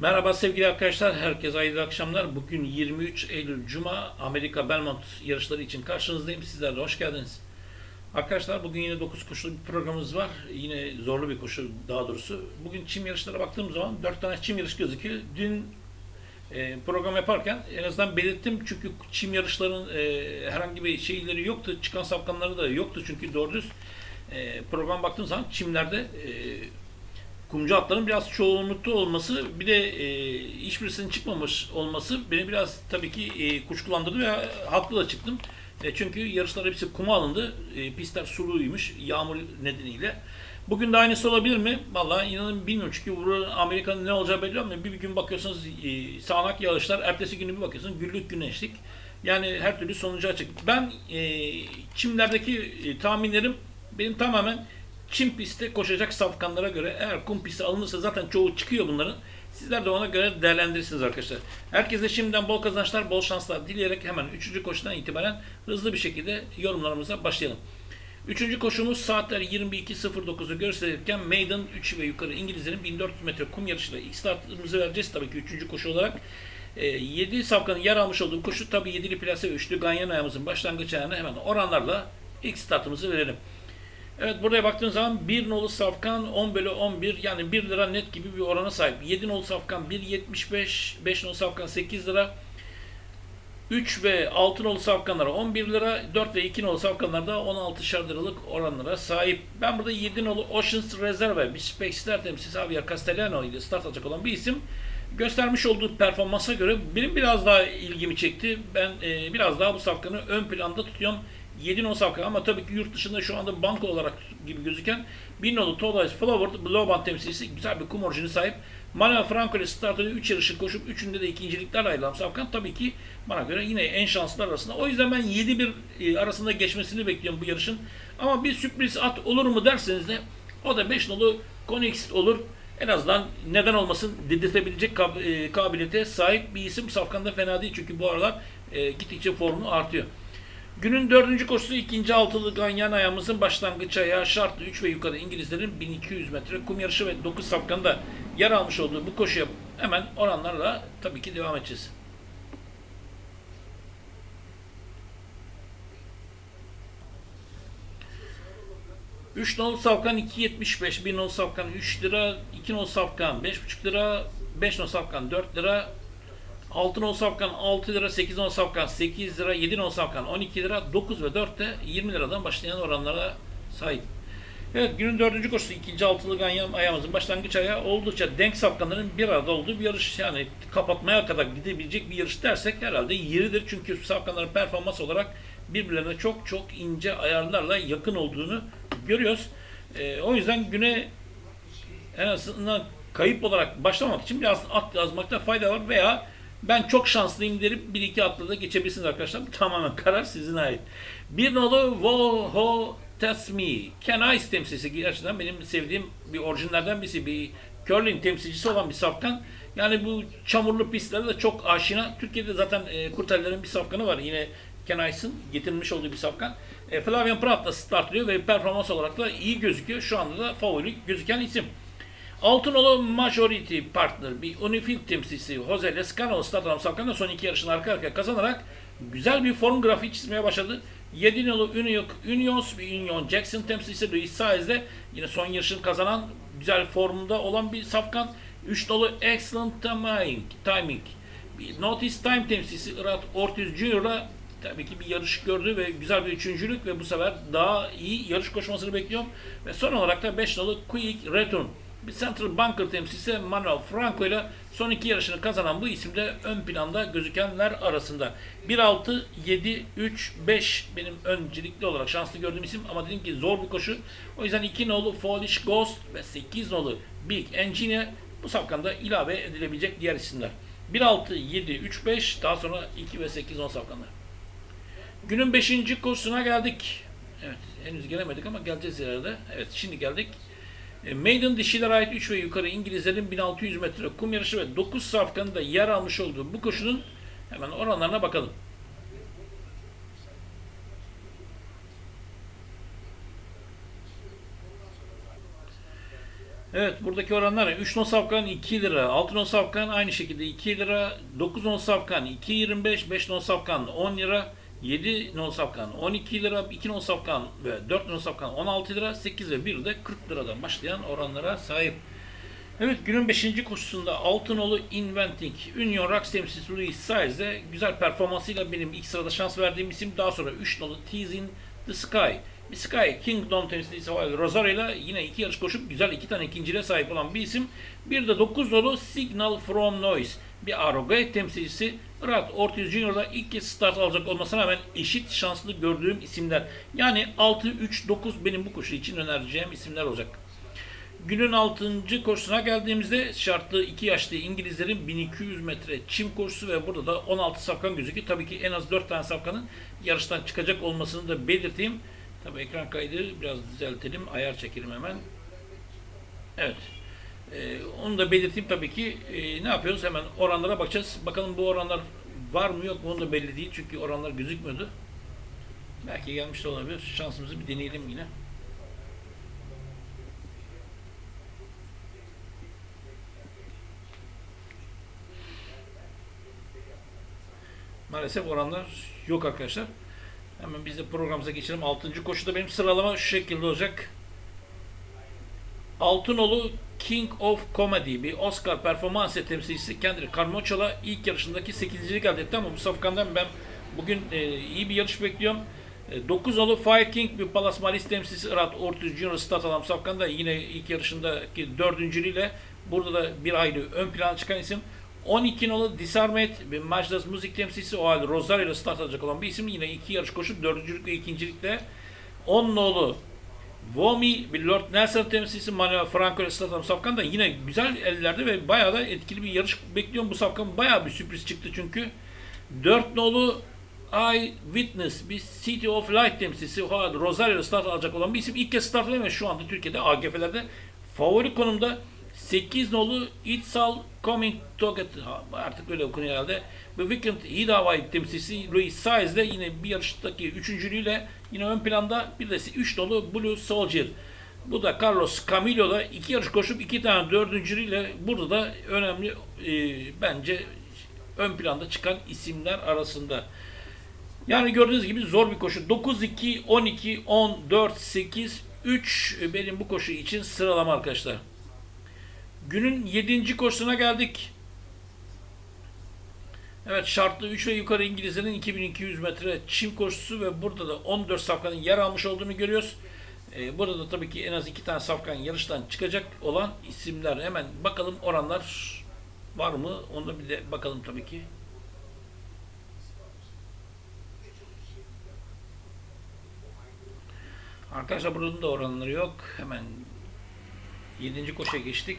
Merhaba sevgili arkadaşlar, herkese hayırlı akşamlar. Bugün 23 Eylül Cuma Amerika Belmont yarışları için karşınızdayım. Sizler de hoş geldiniz. Arkadaşlar bugün yine 9 koşulu bir programımız var. Yine zorlu bir koşu daha doğrusu. Bugün çim yarışlara baktığım zaman 4 tane çim yarış gözüküyor. Dün e, program yaparken en azından belirttim çünkü çim yarışların e, herhangi bir şeyleri yoktu. Çıkan safkanları da yoktu çünkü doğru düz e, program baktığım zaman çimlerde kumcu atların biraz çoğunlukta olması bir de e, hiçbirisinin çıkmamış olması beni biraz tabii ki e, kuşkulandırdı ve haklı da çıktım. E, çünkü yarışlar hepsi kuma alındı. E, pistler suluymuş yağmur nedeniyle. Bugün de aynısı olabilir mi? Vallahi inanın bilmiyorum çünkü burada Amerika'nın ne olacağı belli olmuyor. Bir, gün bakıyorsunuz e, sağanak yağışlar, ertesi günü bir bakıyorsunuz güllük güneşlik. Yani her türlü sonucu açık. Ben e, çimlerdeki e, tahminlerim benim tamamen çim pistte koşacak safkanlara göre eğer kum pisti alınırsa zaten çoğu çıkıyor bunların. Sizler de ona göre değerlendirirsiniz arkadaşlar. Herkese şimdiden bol kazançlar, bol şanslar dileyerek hemen 3. koşudan itibaren hızlı bir şekilde yorumlarımıza başlayalım. Üçüncü koşumuz saatler 22.09'u gösterirken Maiden 3 ve yukarı İngilizlerin 1400 metre kum yarışıyla ilk startımızı vereceğiz tabii ki üçüncü koşu olarak. E, 7 safkanın yer almış olduğu koşu tabii 7'li plase ve 3'lü ganyan ayağımızın başlangıç ayağına hemen oranlarla ilk startımızı verelim. Evet buraya baktığınız zaman 1 nolu safkan 10 bölü 11 yani 1 lira net gibi bir orana sahip. 7 nolu safkan 1.75, 5 nolu safkan 8 lira. 3 ve 6 nolu safkanlara 11 lira, 4 ve 2 nolu safkanlarda 16 liralık oranlara sahip. Ben burada 7 nolu Oceans Reserve, bir Spexler temsilcisi Javier Castellano ile start alacak olan bir isim. Göstermiş olduğu performansa göre benim biraz daha ilgimi çekti. Ben e, biraz daha bu safkanı ön planda tutuyorum. 7 nolu safkan ama tabii ki yurt dışında şu anda banka olarak gibi gözüken 1 nolu Tolais Flower Blue Band temsilcisi güzel bir kum sahip. Manuel Franco ile startı 3 yarışı koşup 3'ünde de ikinciliklerle ayrılan Safkan tabii ki bana göre yine en şanslılar arasında. O yüzden ben 7-1 e, arasında geçmesini bekliyorum bu yarışın. Ama bir sürpriz at olur mu derseniz de o da 5 nolu Konix olur. En azından neden olmasın dedirtebilecek kab- e, kabiliyete sahip bir isim. Safkan da fena değil çünkü bu aralar e, gittikçe formu artıyor. Günün dördüncü koşusu ikinci altılı ganyan ayağımızın başlangıç ayağı şartlı 3 ve yukarı İngilizlerin 1200 metre kum yarışı ve 9 safkanın da yer almış olduğu bu koşuya hemen oranlarla tabii ki devam edeceğiz. Üç nolu safkan 2.75, 1 nolu safkan 3 lira, 2 nolu safkan 5.5 lira, 5 nolu safkan 4 lira, 6 non safkan 6 lira, 8 non safkan 8 lira, 7 non safkan 12 lira, 9 ve 4 de 20 liradan başlayan oranlara sahip. Evet günün dördüncü koşusu ikinci altılı ganyan ayağımızın başlangıç ayağı oldukça denk safkanların bir arada olduğu bir yarış. Yani kapatmaya kadar gidebilecek bir yarış dersek herhalde yeridir. Çünkü safkanların performans olarak birbirlerine çok çok ince ayarlarla yakın olduğunu görüyoruz. Ee, o yüzden güne en azından kayıp olarak başlamamak için biraz at yazmakta fayda var veya ben çok şanslıyım derip bir iki atla geçebilirsiniz arkadaşlar. Tamamen karar sizin ait. Bir nolu Woho Tasmi. Ken Ice temsilcisi gerçekten benim sevdiğim bir orijinlerden birisi. Bir curling temsilcisi olan bir safkan. Yani bu çamurlu pistlerde de çok aşina. Türkiye'de zaten e, kurtarların bir safkanı var. Yine Ken Ice'ın getirilmiş olduğu bir safkan. E, Flavian Prat da startlıyor ve performans olarak da iyi gözüküyor. Şu anda da favori gözüken isim. Altınolu Majority Partner bir Unifield temsilcisi Jose Lescano Stadram Safkan'da son iki yarışını arka arkaya kazanarak güzel bir form grafiği çizmeye başladı. 7 nolu Union, Unions bir Union Jackson temsilcisi Luis Saez de yine son yarışını kazanan güzel formunda olan bir safkan. 3 nolu Excellent Timing, timing. Bir Notice Time temsilcisi Irat Ortiz Junior'la tabii ki bir yarış gördü ve güzel bir üçüncülük ve bu sefer daha iyi yarış koşmasını bekliyorum. Ve son olarak da 5 nolu Quick Return bir Central Banker temsilcisi Manuel Franco ile son iki yarışını kazanan bu isimde ön planda gözükenler arasında. 1-6, 7, 3, 5 benim öncelikli olarak şanslı gördüğüm isim ama dedim ki zor bir koşu. O yüzden 2 nolu Foolish Ghost ve 8 nolu Big Engine bu safkanda ilave edilebilecek diğer isimler. 1-6, 7, 3, 5 daha sonra 2 ve 8 10 safkanlar. Günün 5. koşusuna geldik. Evet henüz gelemedik ama geleceğiz ileride. Evet şimdi geldik. E, Maiden dişilere ait 3 ve yukarı İngilizlerin 1600 metre kum yarışı ve 9 safkanın da yer almış olduğu bu koşunun hemen oranlarına bakalım. Evet buradaki oranlar 3 non safkan 2 lira, 6 non safkan aynı şekilde 2 lira, 9 non safkan 2.25, 5 non safkan 10 lira, 7 non safkan 12 lira, 2 non safkan ve 4 non safkan 16 lira, 8 ve 1 de 40 liradan başlayan oranlara sahip. Evet günün 5. koşusunda Altınolu Inventing Union Rocks temsilcisi Louis Saez'de güzel performansıyla benim ilk sırada şans verdiğim isim daha sonra 3 nolu Teasing the Sky. Bir Sky Kingdom temsilcisi Rosario ile yine iki yarış koşup güzel iki tane ikinciliğe sahip olan bir isim. Bir de 9 nolu Signal from Noise. Bir Arrogate temsilcisi Rad Ortiz Junior'da ilk kez start alacak olmasına rağmen eşit şanslı gördüğüm isimler. Yani 6-3-9 benim bu koşu için önereceğim isimler olacak. Günün 6. koşusuna geldiğimizde şartlı 2 yaşlı İngilizlerin 1200 metre çim koşusu ve burada da 16 safkan gözüküyor. Tabii ki en az 4 tane safkanın yarıştan çıkacak olmasını da belirteyim. Tabii ekran kaydı biraz düzeltelim. Ayar çekelim hemen. Evet. Ee, onu da belirteyim tabii ki. Ee, ne yapıyoruz? Hemen oranlara bakacağız. Bakalım bu oranlar var mı yok mu onu da belli değil. Çünkü oranlar gözükmüyordu. Belki gelmiş de olabilir. Şansımızı bir deneyelim yine. Maalesef oranlar yok arkadaşlar. Hemen biz de programımıza geçelim. 6. koşuda benim sıralama şu şekilde olacak. Altınoğlu King of Comedy bir Oscar performans temsilcisi Kendrick Carmocho'la ilk yarışındaki 8. elde etti ama bu safkandan ben bugün e, iyi bir yarış bekliyorum. E, 9 nolu Fire King bir Palas Malis temsilcisi Irat Ortiz Junior start alan safkanda yine ilk yarışındaki dördüncülüğüyle burada da bir ayrı ön plana çıkan isim. 12 nolu Disarmed bir Majdas Müzik temsilcisi o halde Rosario ile start alacak olan bir isim. Yine iki yarış koşup dördüncülük ve ikincilikle 10 nolu Vomi bir Lord Nelson temsilcisi Manuel Franco ile start alan safkan da yine güzel ellerde ve bayağı da etkili bir yarış bekliyorum. Bu safkan bayağı bir sürpriz çıktı çünkü. 4 nolu I Witness bir City of Light temsilcisi Rosario start alacak olan bir isim. ilk kez start alıyor ve şu anda Türkiye'de AGF'lerde favori konumda 8 nolu It's Coming Together artık öyle okunuyor herhalde. Bu Weekend Hidaway temsilcisi Louis Saez de yine bir yarıştaki üçüncülüğüyle yine ön planda bir de 3 nolu Blue Soldier. Bu da Carlos Camillo'da iki yarış koşup iki tane dördüncülüğüyle burada da önemli e, bence ön planda çıkan isimler arasında. Yani gördüğünüz gibi zor bir koşu. 9-2, 12, 10, 4, 8, 3 benim bu koşu için sıralama arkadaşlar. Günün 7. koşusuna geldik. Evet şartlı 3 ve yukarı İngilizlerin 2200 metre çim koşusu ve burada da 14 safkanın yer almış olduğunu görüyoruz. Ee, burada da tabii ki en az 2 tane safkan yarıştan çıkacak olan isimler. Hemen bakalım oranlar var mı? Onu bir de bakalım tabii ki. Arkadaşlar burada da oranları yok. Hemen 7. koşuya geçtik.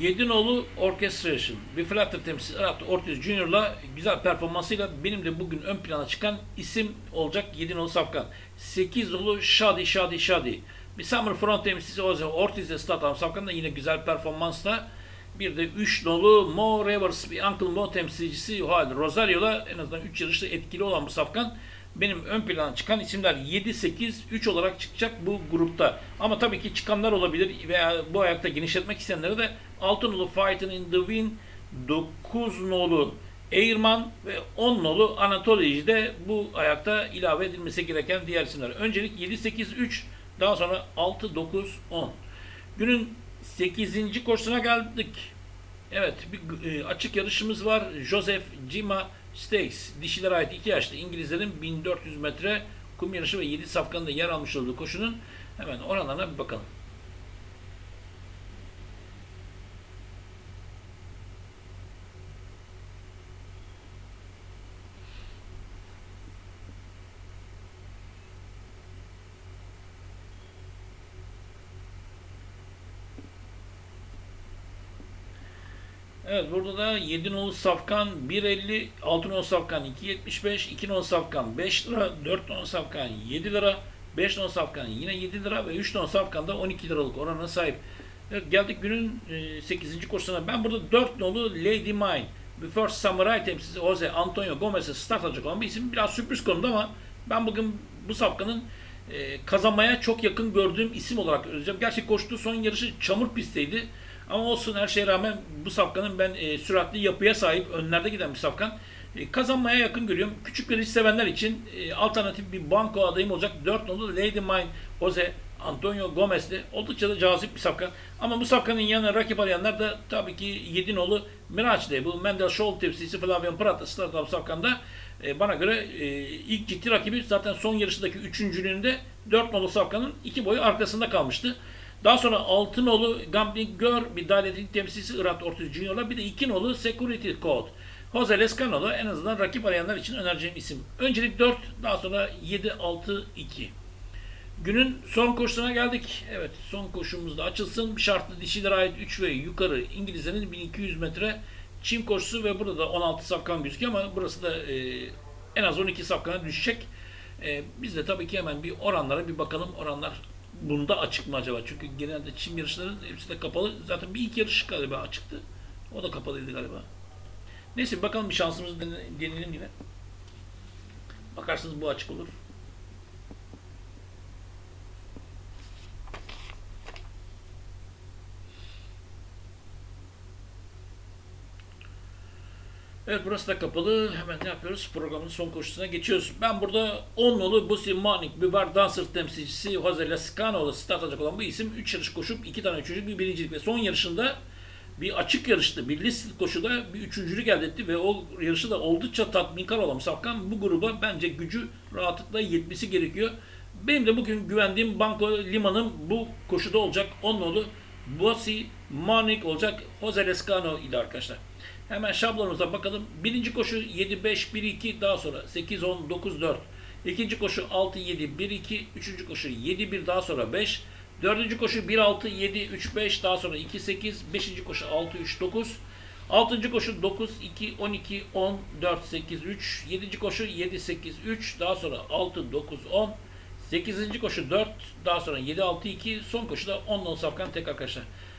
Yedinoğlu Orchestration, bir Flutter temsilcisi Arat Ortiz Junior'la güzel performansıyla benim de bugün ön plana çıkan isim olacak Yedinoğlu Safkan. 8 nolu Shadi Shadi Shadi. Bir Summer Front temsilcisi Ortiz'de start alan Safkan da yine güzel performansla. Bir de 3 nolu Mo Rivers bir Uncle Mo temsilcisi Rosario'la en azından 3 yarışta etkili olan bu Safkan benim ön plana çıkan isimler 7-8-3 olarak çıkacak bu grupta. Ama tabii ki çıkanlar olabilir veya bu ayakta genişletmek isteyenlere de 6 nolu Fighting in the Wind, 9 nolu Eğirman ve 10 nolu Anatoli'yi de bu ayakta ilave edilmesi gereken diğer isimler. Öncelik 7-8-3 daha sonra 6-9-10. Günün 8. koşusuna geldik. Evet bir e, açık yarışımız var. Joseph Cima Stakes, dişilere ait iki yaşlı İngilizlerin 1400 metre kum yarışı ve 7 safkanında yer almış olduğu koşunun hemen oranlarına bir bakalım. Evet burada da 7 nolu safkan 1.50, 6 nolu safkan 2.75, 2 nolu safkan 5 lira, 4 nolu safkan 7 lira, 5 nolu safkan yine 7 lira ve 3 nolu safkan da 12 liralık orana sahip. Evet, geldik günün 8. E, koşusuna. Ben burada 4 nolu Lady Mine, First Samurai temsilcisi Jose Antonio Gomez'e start alacak olan bir isim. Biraz sürpriz konumda ama ben bugün bu safkanın e, kazanmaya çok yakın gördüğüm isim olarak öleceğim. Gerçi koştuğu son yarışı çamur pistteydi. Ama olsun her şeye rağmen bu safkanın ben e, süratli yapıya sahip önlerde giden bir safkan. E, kazanmaya yakın görüyorum. Küçük yarış sevenler için e, alternatif bir banko adayım olacak. 4 nolu Lady Mine Jose Antonio Gomez'li oldukça da cazip bir safkan. Ama bu safkanın yanına rakip arayanlar da tabii ki 7 nolu Miraç'le bu Mendel Scholl tepsisi Flavian Prata Startup safkanda e, bana göre e, ilk ciddi rakibi zaten son yarışındaki üçüncülüğünde 4 nolu safkanın iki boyu arkasında kalmıştı. Daha sonra 6 nolu Gambling Gör bir dairelik temsilcisi Irat Ortiz Junior'la bir de 2 nolu Security Code. Jose Lescano'da en azından rakip arayanlar için önereceğim isim. Öncelik 4, daha sonra 7, 6, 2. Günün son koşusuna geldik. Evet son koşumuz da açılsın. Şartlı dişilere ait 3 ve yukarı İngilizlerin 1200 metre çim koşusu ve burada da 16 safkan gözüküyor ama burası da e, en az 12 safkana düşecek. E, biz de tabii ki hemen bir oranlara bir bakalım. Oranlar bunda açık mı acaba? Çünkü genelde çim yarışların hepsi de kapalı. Zaten bir iki yarış galiba açıktı. O da kapalıydı galiba. Neyse bakalım bir şansımızı dene- deneyelim yine. Bakarsınız bu açık olur. Evet burası da kapalı. Hemen ne yapıyoruz? Programın son koşusuna geçiyoruz. Ben burada 10 nolu Busi Manik Bivar Dancer temsilcisi Jose Lascano'la start alacak olan bu isim 3 yarış koşup 2 tane üçüncülük bir birincilik ve son yarışında bir açık yarıştı. Bir listed koşuda bir üçüncülük elde etti ve o yarışı da oldukça tatminkar olan Safkan bu gruba bence gücü rahatlıkla yetmesi gerekiyor. Benim de bugün güvendiğim Banco Lima'nın bu koşuda olacak 10 nolu Busi Manik olacak Jose Lascano ile arkadaşlar. Hemen şablonumuza bakalım. Birinci koşu 7-5-1-2 daha sonra 8-10-9-4. İkinci koşu 6-7-1-2. Üçüncü koşu 7-1 daha sonra 5. Dördüncü koşu 1-6-7-3-5 daha sonra 2-8. Beşinci koşu 6-3-9. Altıncı koşu 9-2-12-10-4-8-3. Yedinci koşu 7-8-3 daha sonra 6-9-10. 8. koşu 4, daha sonra 7-6-2, son koşu da 10 safkan tek arkadaşlar.